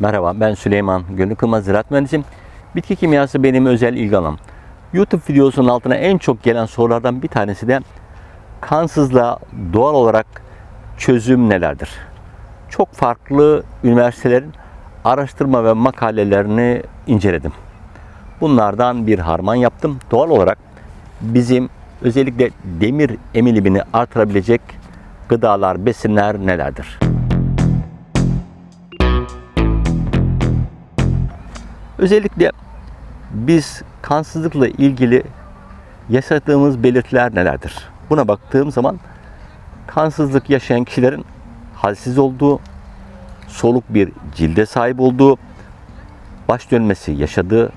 Merhaba ben Süleyman Gönül Kılmaz Ziraat Mühendisiyim. Bitki kimyası benim özel ilgi alanım. YouTube videosunun altına en çok gelen sorulardan bir tanesi de kansızlığa doğal olarak çözüm nelerdir? Çok farklı üniversitelerin araştırma ve makalelerini inceledim. Bunlardan bir harman yaptım. Doğal olarak bizim özellikle demir emilimini artırabilecek gıdalar, besinler nelerdir? Özellikle biz kansızlıkla ilgili yaşadığımız belirtiler nelerdir? Buna baktığım zaman kansızlık yaşayan kişilerin halsiz olduğu, soluk bir cilde sahip olduğu, baş dönmesi yaşadığı,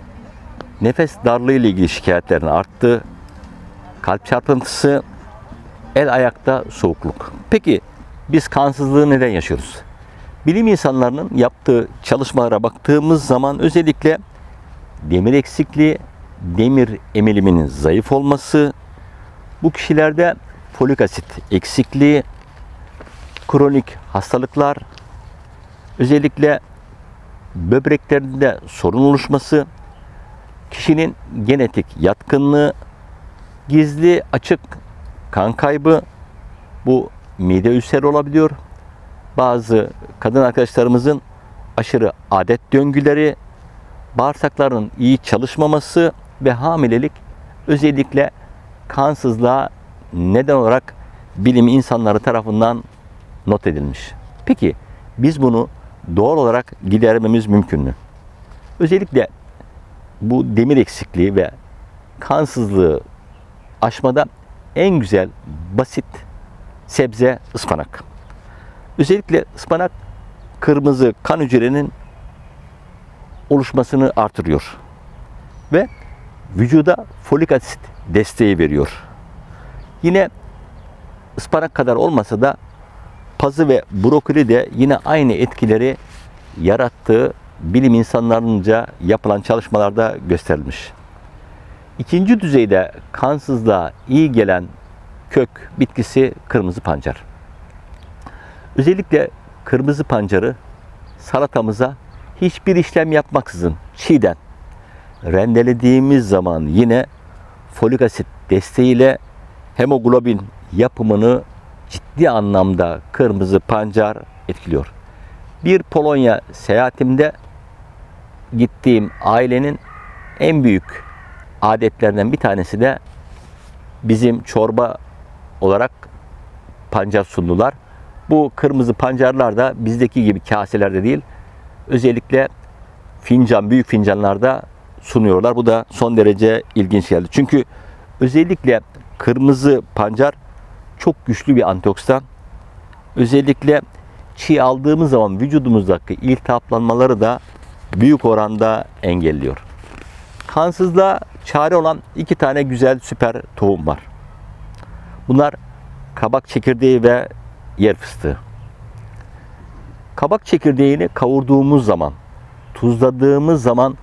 nefes darlığı ile ilgili şikayetlerin arttığı, kalp çarpıntısı, el ayakta soğukluk. Peki biz kansızlığı neden yaşıyoruz? Bilim insanlarının yaptığı çalışmalara baktığımız zaman özellikle demir eksikliği, demir emiliminin zayıf olması, bu kişilerde folik asit eksikliği, kronik hastalıklar, özellikle böbreklerinde sorun oluşması, kişinin genetik yatkınlığı, gizli açık kan kaybı, bu mide ülseri olabiliyor. Bazı kadın arkadaşlarımızın aşırı adet döngüleri, bağırsakların iyi çalışmaması ve hamilelik özellikle kansızlığa neden olarak bilim insanları tarafından not edilmiş. Peki biz bunu doğal olarak gidermemiz mümkün mü? Özellikle bu demir eksikliği ve kansızlığı aşmada en güzel, basit sebze ıspanak. Özellikle ıspanak kırmızı kan hücrenin oluşmasını artırıyor. Ve vücuda folik asit desteği veriyor. Yine ıspanak kadar olmasa da pazı ve brokoli de yine aynı etkileri yarattığı bilim insanlarınca yapılan çalışmalarda gösterilmiş. İkinci düzeyde kansızlığa iyi gelen kök bitkisi kırmızı pancar. Özellikle kırmızı pancarı salatamıza hiçbir işlem yapmaksızın çiğden rendelediğimiz zaman yine folik asit desteğiyle hemoglobin yapımını ciddi anlamda kırmızı pancar etkiliyor. Bir Polonya seyahatimde gittiğim ailenin en büyük adetlerinden bir tanesi de bizim çorba olarak pancar sundular. Bu kırmızı pancarlar da bizdeki gibi kaselerde değil, özellikle fincan, büyük fincanlarda sunuyorlar. Bu da son derece ilginç geldi. Çünkü özellikle kırmızı pancar çok güçlü bir antioksidan. Özellikle çiğ aldığımız zaman vücudumuzdaki iltihaplanmaları da büyük oranda engelliyor. Kansızlığa çare olan iki tane güzel süper tohum var. Bunlar kabak çekirdeği ve yer fıstığı. Kabak çekirdeğini kavurduğumuz zaman, tuzladığımız zaman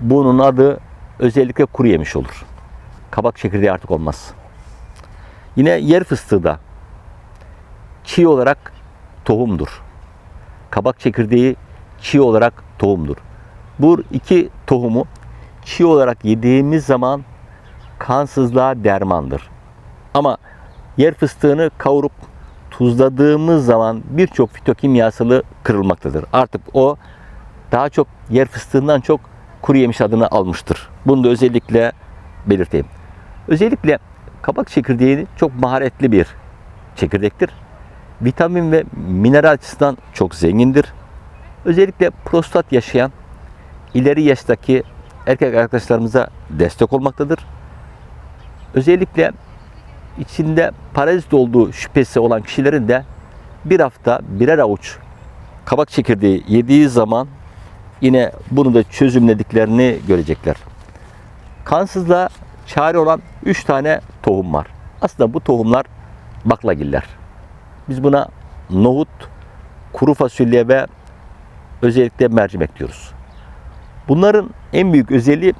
bunun adı özellikle kuru yemiş olur. Kabak çekirdeği artık olmaz. Yine yer fıstığı da çiğ olarak tohumdur. Kabak çekirdeği çiğ olarak tohumdur. Bu iki tohumu çiğ olarak yediğimiz zaman kansızlığa dermandır. Ama yer fıstığını kavurup tuzladığımız zaman birçok fitokimyasalı kırılmaktadır. Artık o daha çok yer fıstığından çok kuru yemiş adını almıştır. Bunu da özellikle belirteyim. Özellikle kabak çekirdeği çok maharetli bir çekirdektir. Vitamin ve mineral açısından çok zengindir. Özellikle prostat yaşayan ileri yaştaki erkek arkadaşlarımıza destek olmaktadır. Özellikle içinde parazit olduğu şüphesi olan kişilerin de bir hafta birer avuç kabak çekirdeği yediği zaman yine bunu da çözümlediklerini görecekler. Kansızlığa çare olan 3 tane tohum var. Aslında bu tohumlar baklagiller. Biz buna nohut, kuru fasulye ve özellikle mercimek diyoruz. Bunların en büyük özelliği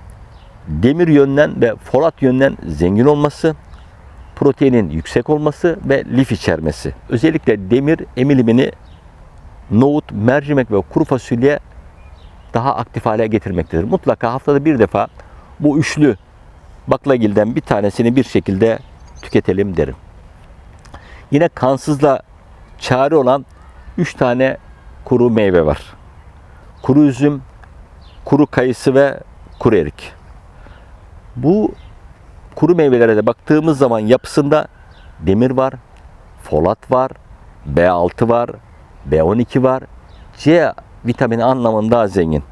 demir yönden ve folat yönden zengin olması, proteinin yüksek olması ve lif içermesi. Özellikle demir emilimini nohut, mercimek ve kuru fasulye daha aktif hale getirmektedir. Mutlaka haftada bir defa bu üçlü baklagilden bir tanesini bir şekilde tüketelim derim. Yine kansızla çare olan 3 tane kuru meyve var. Kuru üzüm, kuru kayısı ve kuru erik. Bu kuru meyvelere de baktığımız zaman yapısında demir var, folat var, B6 var, B12 var. C vitamini anlamında zengin.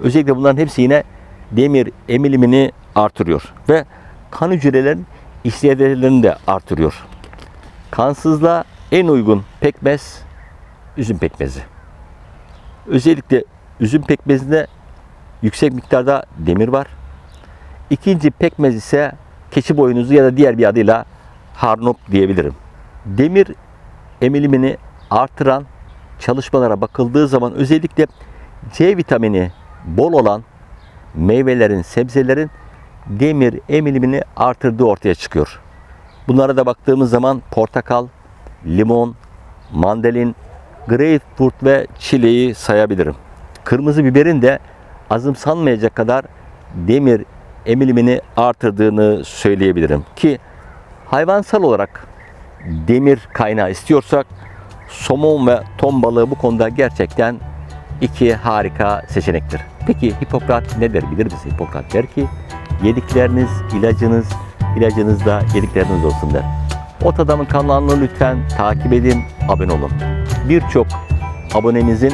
Özellikle bunların hepsi yine demir emilimini artırıyor ve kan hücrelerin işlevlerini de artırıyor. Kansızlığa en uygun pekmez üzüm pekmezi. Özellikle üzüm pekmezinde yüksek miktarda demir var. İkinci pekmez ise keçi boynuzu ya da diğer bir adıyla harnup diyebilirim. Demir emilimini artıran çalışmalara bakıldığı zaman özellikle C vitamini bol olan meyvelerin, sebzelerin demir emilimini artırdığı ortaya çıkıyor. Bunlara da baktığımız zaman portakal, limon, mandalin, greyfurt ve çileği sayabilirim. Kırmızı biberin de azımsanmayacak kadar demir emilimini artırdığını söyleyebilirim. Ki hayvansal olarak demir kaynağı istiyorsak somon ve ton balığı bu konuda gerçekten iki harika seçenektir. Peki Hipokrat ne der bilir misin? Hipokrat der ki yedikleriniz ilacınız, ilacınız da yedikleriniz olsun der. Ot Adam'ın kanalını lütfen takip edin, abone olun. Birçok abonemizin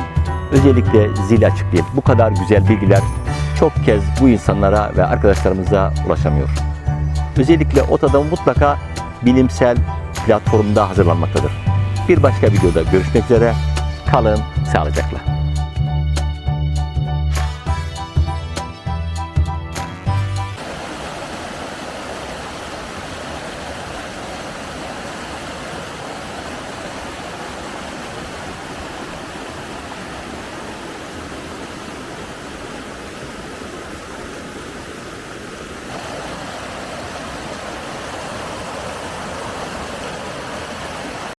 özellikle zil açıklayıp bu kadar güzel bilgiler çok kez bu insanlara ve arkadaşlarımıza ulaşamıyor. Özellikle Ot Adamı mutlaka bilimsel platformda hazırlanmaktadır. Bir başka videoda görüşmek üzere. Kalın sağlıcakla.